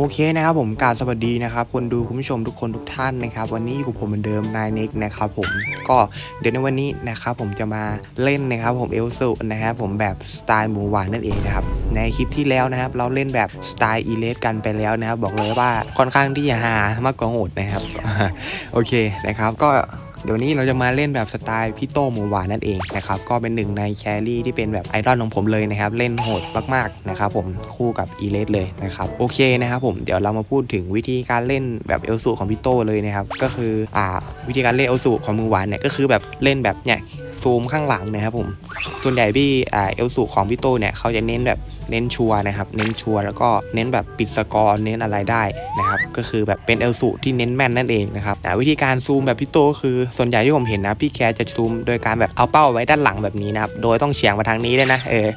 โอเคนะครับผมกาบสวัสดีนะครับคนดูคุณผู้ชมทุกคนทุกท่านนะครับ วันนี้อยู่ผมเหมือนเดิมนายเน็กนะครับผมก็เดี๋ยวในวันนี้นะครับผมจะมาเล่นนะครับผมเอลซูนะครับผมแบบสไตล์หมูหวานนั่นเองนะครับในคลิปที่แล้วนะครับ เราเล่นแบบสไตล์อีเลสกันไปแล้วนะครับ บอกเลยว่าค่อนข้างที่จะหามากกว่าโหดนะครับโอเคนะครับก็ เดี๋ยวนี้เราจะมาเล่นแบบสไตล์พี่โต้หมูหวานนั่นเองนะครับก็เป็นหนึ่งในแครี่ที่เป็นแบบไอดอลของผมเลยนะครับเล่นโหดมากๆนะครับผมคู่กับอีเลสเลยนะครับโอเคนะครับผมเดี๋ยวเรามาพูดถึงวิธีการเล่นแบบเอลสูของพี่โต้เลยนะครับก็คืออ่าวิธีการเล่นเอลสูของมือหวานเนี่ยก็คือแบบเล่นแบบเนี่ย ซูมข้างหลังนะครับผม ส่วนใหญ่พี่เอลสูของพี่โต้เนี่ยเขาจะเน้นแบบเน้นชัวนะครับ เน้นชัวแล้วก็เน้นแบบปิดสกอร์เน้นอะไรได้นะครับก็คือแบบเป็นเอลสูที่เน้นแม่นนั่นเองนะครับอ่วิธีการซูมแบบพี่โต้ก็คือส่วนใหญ่ที่ผมเห็นนะพี่แคจะซูมโดยการแบบเอาเป้าไว้ด้านหลังแบบนี้นะครับโดยต้องเฉียงมาทางนี้ด้วยนะเออ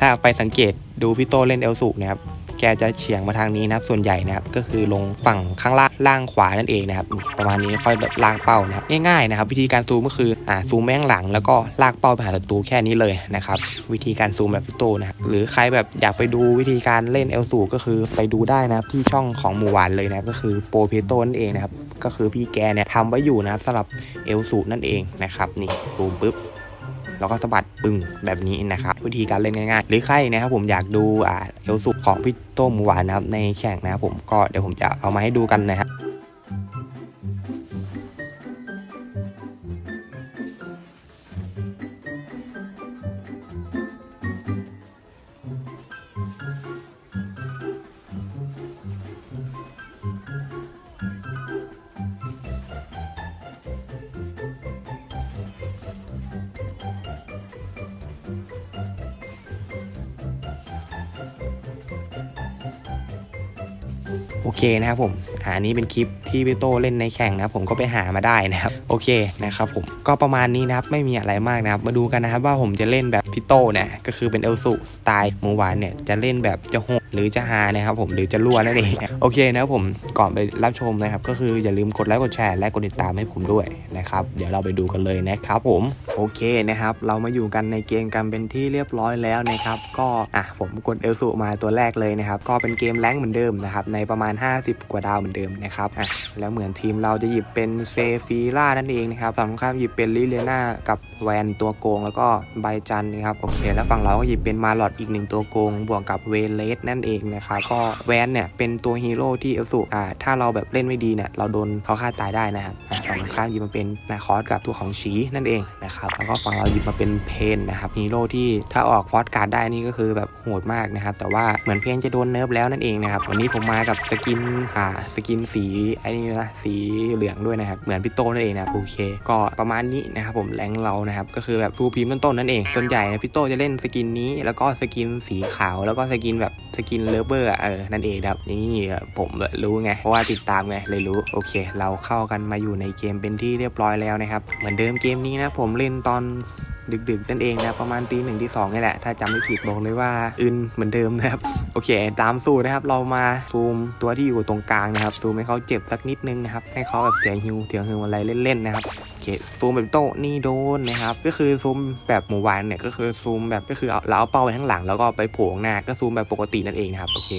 ถ้าไปสังเกตดูพี่โต้เล่นเอลสูนะครับ แกจะเฉียงมาทางนี้นะครับส่วนใหญ่นะครับก็คือลงฝั่งข้างล่างล่างขวานั่นเองนะครับประมาณนี้ค่อยแบบล่างเป้านะครับง่ายๆนะครับวิธีการซูมก็คืออ่าซูมแม่งหลัง แล้วก็ลากเป้าไปหาศัตรูแค่นี้เลยนะครับวิธีการซูมแบบพี่โตนะรหรือใครแบบอยากไปดูวิธีการเล่นเอลสูก็คือไปดูได้นะครับที่ช่องของหมู่หวานเลยนะก็คือโปรเพโตนั่นเองนะครับก็คือพี่แกเนี่ยทำไว้อยู่นะครับสำหรับเอลสูนั่นเองนะครับนี่ซูมปุ๊บ แล้วก็สะบัดปึ้งแบบนี้นะครับวิธีการเล่นง่ายๆ หรือใครนะครับผมอยากดูอ่าเอลสุกของพี่โต้มหมูหวานนะครับในแข่งนะครับผมก็เดี๋ยวผมจะเอามาให้ดูกันนะครับ อเคนะครับผมอันนี้เป็นคลิปที่พี่โตเล่นในแข่งนะครับผมก็ไปหามาได้นะครับโอเคนะครับผมก็ประมาณนี้นะครับไม่มีอะไรมากนะครับมาดูกันนะครับว่าผมจะเล่นแบบพี่โตเนี่ยก็คือเป็นเอลสุสไตล์หมูหวานเนี่ยจะเล่นแบบจะโหดหรือจะฮานะครับผมหรือจะรั่วนั่นเองโอเคนะครับผมก่อนไปรับชมนะครับ ก็คืออย่าลืมกดไลค์กดแชร์และกดติดตามให้ผมด้วยนะครับเดี๋ยวเราไปดูกันเลยนะครับผมโอเคนะครับ เรามาอยู่กันในเกมกันเป็นที่เรียบร้อยแล้วนะครับก็อะผมกดเอลสุมาตัวแรกเลยนะครับก็เป็นเกมแรงเหมือนเดิมนะครับในประมาณ 50 กว่าดาวเหมือนเดิมนะครับอะแล้วเหมือนทีมเราจะหยิบเป็นเซฟีล่านั่นเองนะครับฝั่งตรงข้ามหยิบเป็นลิเลียนากับแวนตัวโกง แล้วก็ใบจันนะครับโอเค แล้วฝั่งเราก็หยิบเป็นมาลอดอีกหนึ่งตัวโกง บวกกับเวเลสนั่นเองนะครับก็แวนเนี่ยเป็นตัวฮีโร่ที่เอลสุอ่าถ้าเราแบบเล่นไม่ดีเนี่ยเราโดนเขาฆ่าตายได้นะครับฝั่งตรงข้ามหยิบมาเป็นนาคอสกับตัวของชีนั่นเองนะครับแล้วก็ฝั่งเราหยิบมาเป็นเพนนะครับฮีโร่ที่ถ้าออกฟอสการ์ดได้นี่ก็คือแบบโหดมากนะครับแต่ว่าเหมือนเพนจะโดนเนิร์ฟแล้วนั่นเองนะครับวันนี้ผมมากับสกินอ่าสกินสีไอ้นี่นะสีเหลืองด้วยนะครับเหมือนพี่โตนั่นเองนะโอเค ก็ประมาณนี้นะครับผมแรงเรานะครับก็คือแบบฟูพิมพ์ต้นๆนั่นเองส่วนใหญ่นะพี่โตจะเล่นสกินนี้ แล้วก็สกินสีขาวแล้วก็สกินแบบสกินเลเวอร์เออนั่นเองครับนี่ผมรู้ไงเพราะว่าติดตามไงเลยรู้โอเค เราเข้ากันมาอยู่ในเกมเป็นที่เรียบร้อยแล้วนะครับเหมือนเดิมเกมนี้นะผมเล่นตอนดึกๆ นั่นเองนะประมาณตีหนึ่งที่สองนี่แหละ ถ้าจำไม่ผิดบอกเลยว่าอึนเหมือนเดิมนะครับ โอเค ตามสูตรนะครับ เรามาซูมตัวที่อยู่ตรงกลางนะครับ ซูมให้เขาเจ็บสักนิดนึงนะครับ ให้เขาแบบเสียฮิวเสียฮิวอะไรเล่นๆนะครับ ซูมแบบโต๊ะนี่โดนนะครับ ก็คือซูมแบบหมู่วานเนี่ยก็คือซูมแบบก็คือเอาเราเอาเป้าไปข้างหลัง แล้วก็ไปโผล่ข้างหน้าก็ซูมแบบปกตินั่นเองนะครับโอเค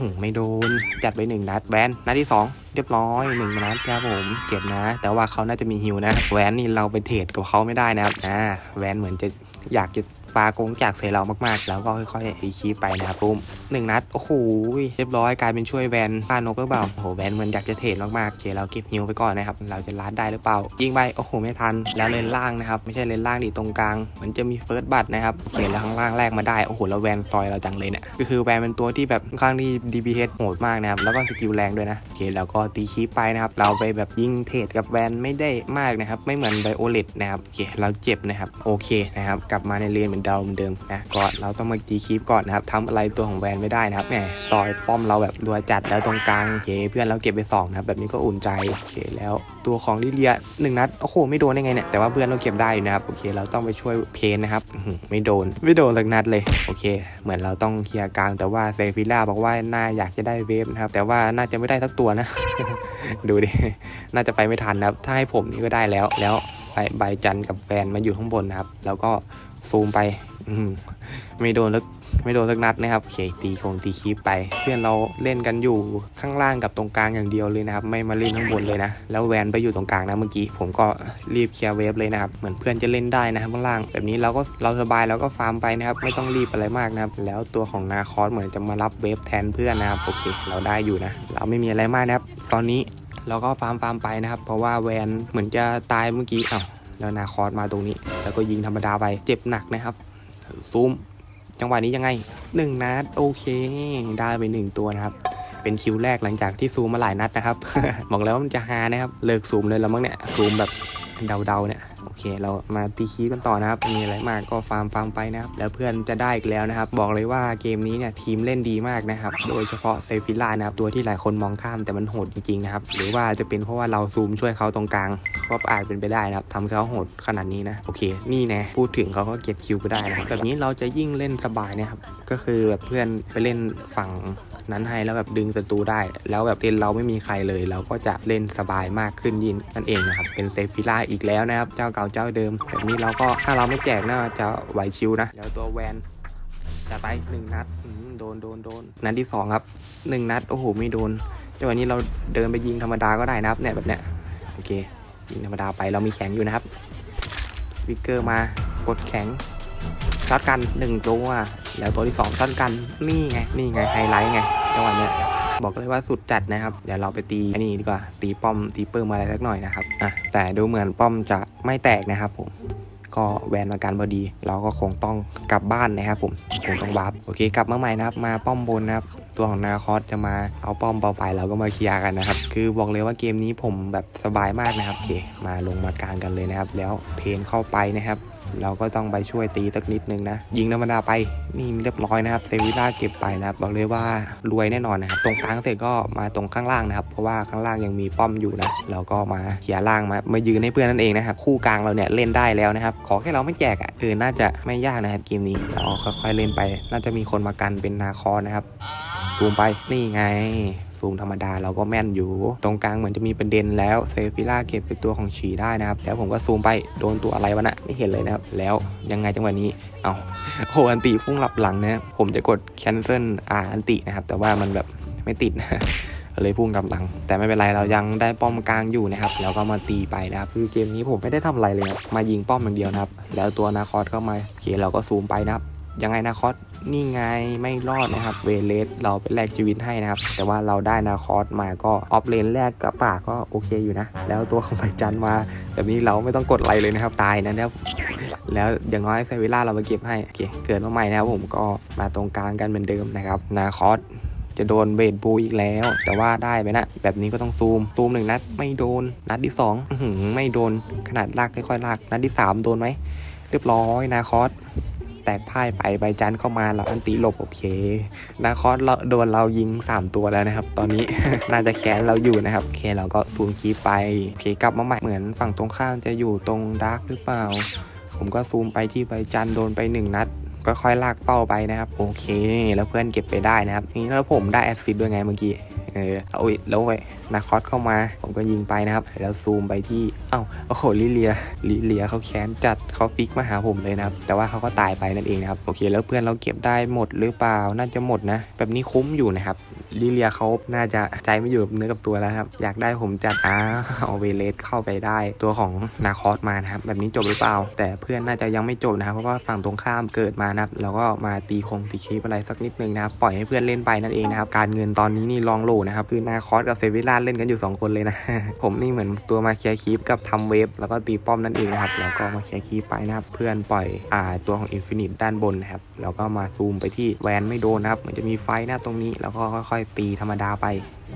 หือไม่โดนจัดไปหนึ่งนัดแวนนัดที่สองเรียบร้อยหนึ่งนัดครับผมเก็บนะ แต่ว่าเขาน่าจะมีฮิวนะ แวนนี่เราไปเทรดกับเขาไม่ได้นะครับอ่าแวนเหมือนจะอยากจะปากงจากใส่เรามากๆ แล้วก็ค่อยๆรีคีปไปนะครับปุ้มหนึ่งนัด โอ้โหเรียบร้อยกลายเป็นช่วยแวนฆ่านกหรือเปล่าโอ้โหแวนมือนอยากจะเทรดมากๆเคเราเก็บฮิวไปก่อนนะครับ เราจะลัดได้หรือเปล่า ยิงไป โอ้โห ไม่ทัน แล้วเลนล่างนะครับ ไม่ใช่เลนล่างดิตรงกลางเหมือนจะมีเฟิร์สบัตนะครับโอเคแล้วข้างล่างแรกมาได้ โอ้โห แล้วแวนซอยเราจังเลยเนี่ยก็คือแวนเป็นตัวที่แบบค่อนข้างที่ DPH โหดมากนะครับแล้วก็สกิลแรงด้วยนะโอเคแล้วก็ตีคีปไปนะครับเราไปแบบยิงเทรดกับแวนไม่ได้มากนะครับไม่เหมือนไบโอเลตนะครับโอเคเราเจ็บนะครับโอเคนะครับกลับมาในเลนเหมือนเดิมเหมือนเดิมนะก็เราต้องมาตีคีปก่อนนะครับทำอะไรตัวของแวนไม่ได้นะครับแหมซอยป้อมเราแบบรัวจัดแล้วตรงกลางโอเคเพื่อนเราเก็บไปสองนะครับแบบนี้ก็อุ่นใจโอเคแล้วตัวของลิเลียหนึ่งนัดโอ้โหไม่โดนได้ไงเนี่ยแต่ว่าเพื่อนเราเก็บได้อยู่นะครับโอเคเราต้องไปช่วยเพนนะครับไม่โดนไม่โดนสักนัดเลยโอเค เหมือนเราต้องเคลียร์กลางแต่ว่าเซฟิล่าบอกว่าน่าอยากจะได้เวฟนะครับแต่ว่าน่าจะไม่ได้สักตัวนะ ดูดิน่าจะไปไม่ทันนะครับถ้าให้ผมนี่ก็ได้แล้วแล้วใบจันทร์กับแวนมาอยู่ข้างบนนะครับ แล้วก็ ซูมไปอืมไม่โดนสักไม่โดนสักนัดนะครับโอเคตีคงตีคลิปไป เพื่อนเราเล่นกันอยู่ข้างล่างกับตรงกลางอย่างเดียวเลยนะครับ ไม่มาเล่นข้างบนเลยนะ แล้วแวนไปอยู่ตรงกลางนะเมื่อกี้ ผมก็รีบเคลียร์เวฟเลยนะครับ เหมือนเพื่อนจะเล่นได้นะครับข้างล่าง แบบนี้เราก็เราสบายเราก็ฟาร์มไปนะครับ ไม่ต้องรีบอะไรมากนะครับ แล้วตัวของนาคอสเหมือนจะมารับเวฟแทนเพื่อนนะครับ โอเค เราได้อยู่นะ เราไม่มีอะไรมากนะครับ ตอนนี้เราก็ฟาร์มฟาร์มไปนะครับ เพราะว่าแวนเหมือนจะตายเมื่อกี้อ้าว แล้วนาคอสมาตรงนี้ แล้วก็ยิงธรรมดาไปเจ็บหนักนะครับ ซูม จังหวะนี้ยังไงหนึ่งนัด โอเค ได้ไปหนึ่งตัวนะครับ เป็นคิวแรกหลังจากที่ซูมมาหลายนัดนะครับ บอกแล้วมันจะฮานะครับ เลิกซูมเลยแล้วมั้งเนี่ย ซูมแบบเดาๆเนี่ย เค เรามาตีคีย์กันต่อนะครับมีอะไรมากก็ฟาร์มฟาร์มไปนะครับ แล้วเพื่อนจะได้อีกแล้วนะครับ บอกเลยว่าเกมนี้เนี่ยทีมเล่นดีมากนะครับ โดยเฉพาะเซฟิล่านะครับ ตัวที่หลายคนมองข้ามแต่มันโหดจริงๆนะครับ หรือว่าจะเป็นเพราะว่าเราซูมช่วยเขาตรงกลางก็อาจเป็นไปได้นะครับทำให้เขาโหดขนาดนี้นะ โอเค นี่นะพูดถึงเขาก็เก็บคิวไปได้นะครับแบบนี้เราจะยิ่งเล่นสบายนะครับ ก็คือแบบเพื่อนไปเล่นฝั่งนั้นให้แล้วแบบดึงศัตรูได้ แล้วแบบเทนเราไม่มีใครเลย เราก็จะเล่นสบายมากขึ้นยินนั่นเองนะครับเป็นเซฟิล่าอีกแล้วนะครับเจ้าเก่าเจ้าเดิมแบบนี้เราก็ถ้าเราไม่แจกน่าจะไหวชิวนะ แล้วตัวแวนจะไปหนึ่งนัดโดนโดนโดนนัดที่สองครับหนึ่งนัดโอ้โหไม่โดนจังหวะนี้เราเดินไปยิงธรรมดาก็ได้นะครับเนี่ยแบบเนี้ยโอเคยิงธรรมดาไปเรามีแข็งอยู่นะครับวิกเกอร์มากดแข็งช็อตกันหนึ่งตัวแล้วตัวที่สองช็อตกันนี่ไงนี่ไงไฮไลท์ไงจังหวะเนี้ยบอกเลยว่าสุดจัดนะครับ เดี๋ยวเราไปตีอันนี้ดีกว่า ตีป้อมตีเปิ่มอะไรสักหน่อยนะครับ อะ แต่ดูเหมือนป้อมจะ ไม่แตกนะครับผมก็แวนมาการพอดี เราก็คงต้องกลับบ้านนะครับผมคงต้องบาร์ปโอเคกลับมาใหม่นะครับ มาป้อมบนนะครับ ตัวของนาคอสจะมาเอาป้อมเบาไปเราก็มาเคลียร์กันนะครับ คือบอกเลยว่าเกมนี้ผมแบบสบายมากนะครับโอเค มาลงมากลางกันเลยนะครับ แล้วเพนเข้าไปนะครับ เราก็ต้องไปช่วยตีสักนิดนึงนะ ยิงธรรมดาไปนี่เรียบร้อยนะครับเซวิล่าเก็บไปนะครับบอกเลยว่ารวยแน่นอนนะครับตรงกลางเสร็จก็มาตรงข้างล่างนะครับ เพราะว่าข้างล่างยังมีป้อมอยู่นะเราก็มาเคลียร์ล่างมามายืนให้เพื่อนนั่นเองนะครับคู่กลางเราเนี่ยเล่นได้แล้วนะครับ ขอแค่เราไม่แจกอะเออน่าจะไม่ยากนะครับเกมนี้เราค่อยๆเล่นไป น่าจะมีคนมากันเป็นนาคอนะครับซูมไปนี่ไง ซูมธรรมดาเราก็แม่นอยู่ ตรงกลางเหมือนจะมีประเด็นแล้วเซฟิล่าเก็บเป็นตัวของฉีได้นะครับ แล้วผมก็ซูมไปโดนตัวอะไรวะนะไม่เห็นเลยนะครับ แล้วยังไงจังหวะนี้เอาโหอันติพุ่งหลับหลังนะผมจะกด cancel อ่าอันตินะครับ แต่ว่ามันแบบไม่ติดนะเลยพุ่งกลับหลัง แต่ไม่เป็นไรเรายังได้ป้อมกลางอยู่นะครับ แล้วก็มาตีไปนะครับคือเกมนี้ผมไม่ได้ทำอะไรเลยมายิงป้อมอย่างเดียวนะครับ แล้วตัวนาคอสเข้ามาโอเคเราก็ซูมไปนะครับ ยังไงนาคอสนี่ไงไม่รอดนะครับ เวเลสเราไปแลกชีวิตให้นะครับ แต่ว่าเราได้นาคอสมาก็ออฟเลนแรกกับป่าก็โอเคอยู่นะ แล้วตัวของไฟจันทร์มา แบบนี้เราไม่ต้องกดอะไรเลยนะครับ ตายนะครับแล้วอย่างน้อยเซเวล่าเรามาเก็บให้โอเคเกิดมาใหม่นะครับผมก็มาตรงกลางกันเหมือนเดิมนะครับนาคอสจะโดนเบดบูอีกแล้ว แต่ว่าได้ไปนะ แบบนี้ก็ต้องซูม ซูมหนึ่งนัดไม่โดน นัดที่สองอื้อหืไม่โดนขนาดลากค่อยๆลาก นัดที่สามโดนไหม เรียบร้อยนาคอส แตกพ่ายไปใบจันเข้ามาเราอันติหลบโอเคนาคอสเราโดนเรายิง 3 ตัวแล้วนะครับ ตอนนี้น่าจะแค้นเราอยู่นะครับโอเคเราก็ซูมคีไปโอเคกลับมาใหม่เหมือนฝั่งตรงข้ามจะอยู่ตรงดาร์กหรือเปล่า ผมก็ซูมไปที่ใบจันโดนไป 1 นัดก็ค่อยลากเป้าไปนะครับ โอเค แล้วเพื่อนเก็บไปได้นะครับนี่แล้วผมได้แอดซิดด้วยไงเมื่อกี้เออเอาอีกแล้วไป นาคอสเข้ามา ผมก็ยิงไปนะครับแล้วซูมไปที่เอ้าโอ้โหลิเลียลิเลียเขาแค้นจัดเขาฟิกมาหาผมเลยนะครับ แต่ว่าเขาก็ตายไปนั่นเองนะครับโอเค แล้วเพื่อนเราเก็บได้หมดหรือเปล่าน่าจะหมดนะ แบบนี้คุ้มอยู่นะครับลิเลียเขาน่าจะใจไม่อยู่กับเนื้อกับตัวแล้วครับ อยากได้ผมจัดอ้าเอาเวเลสเข้าไปได้ตัวของนาคอสมานะครับ แบบนี้จบหรือเปล่า แต่เพื่อนน่าจะยังไม่จบนะครับ เพราะว่าฝั่งตรงข้ามเกิดมานะครับแล้วก็มาตีคงตีชีพอะไรสักนิดนึงนะครับปล่อยให้เพื่อนเล่นไปนั่นเองนะครับการเงินตอนนี้นี่ลองโหลนะครับคือนาคอสกับเซวิล่าเล่นกันอยู่สองคนเลยนะ ผมนี่เหมือนตัวมาเคลียร์คีปกับทำเวฟแล้วก็ตีป้อมนั่นเองนะครับ แล้วก็มาเคลียร์คีปไปนะครับ เพื่อนปล่อยอ่าตัวของอินฟินิตด้านบนนะครับ แล้วก็มาซูมไปที่แวนไม่โดนนะครับ เหมือนจะมีไฟหน้าตรงนี้ แล้วก็ค่อยๆตีธรรมดาไป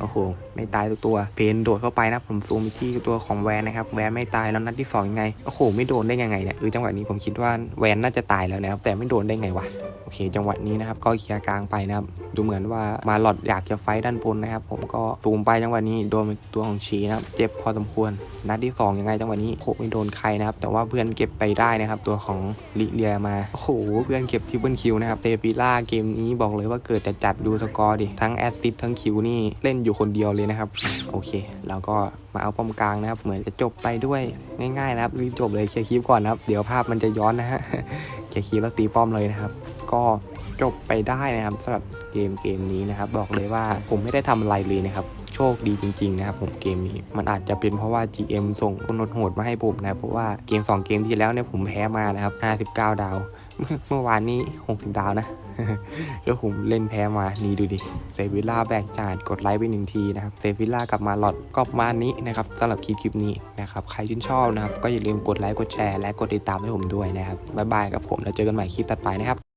โอ้โห ไม่ตายตัวตัว เพนโดดเข้าไปนะ ผมซูมไปที่ตัวของแวนนะครับ แวนไม่ตายแล้วนัดที่สองยังไง โอ้โห ไม่โดนได้ยังไงเนี่ยคือจังหวะนี้ผมคิดว่าแวนน่าจะตายแล้วนะครับ แต่ไม่โดนได้ไงวะ โอเค จังหวะนี้นะครับ ก็เคลียร์กลางไปนะครับ ดูเหมือนว่ามาหลอดอยากจะไฟด้านบนนะครับ ผมก็ซูมไปจังหวะนี้โดนเป็นตัวของชีนะครับ เจ็บพอสมควร นัดที่สองยังไงจังหวะนี้โอ้โหไม่โดนใครนะครับ แต่ว่าเพื่อนเก็บไปได้นะครับ ตัวของลิเลียมาโอ้โหเพื่อนเก็บทิปเปิลคิวนะครับเตปิล่าเกมนี้บอกเลยว่าเกิดแต่จัดดูสกอร์ดิทั้งแอสซิสทั้งคิวนี่เล่นอยู่คนเดียวเลยนะครับโอเคแล้วก็มาเอาป้อมกลางนะครับ เหมือนจะจบไปด้วยง่ายๆนะครับรีบจบเลยเคลียร์คลิปก่อนนะครับ เดี๋ยวภาพมันจะย้อนนะฮะเคลียร์คลิปแล้วตีป้อมเลยนะครับ ก็จบไปได้นะครับสำหรับเกมเกมนี้นะครับ บอกเลยว่าผมไม่ได้ทำอะไรเลยนะครับ คดีจริงๆนะครับผมเกมนี้มันอาจจะเป็นเพราะว่า GM ส่งคนโหดมาให้ผมนะเพราะว่าเกม 2 เกมที่แล้วเนี่ยผมแพ้มานะครับ 59 ดาว เมื่อวานนี้ 60 ดาวนะก็ผมเล่นแพ้มานี่ดูดิเซฟิล่าแบกจานกดไลค์ไปหนึ่งทีนะครับเซฟิล่ากลับมาหลอดก็มานี้นะครับสำหรับคลิปคลิปนี้นะครับใครชื่นชอบนะครับก็อย่าลืมกดไลค์กดแชร์และกดติดตามให้ผมด้วยนะครับบ๊ายบายกับผมแล้วเจอกันใหม่คลิปถัดไปนะครับ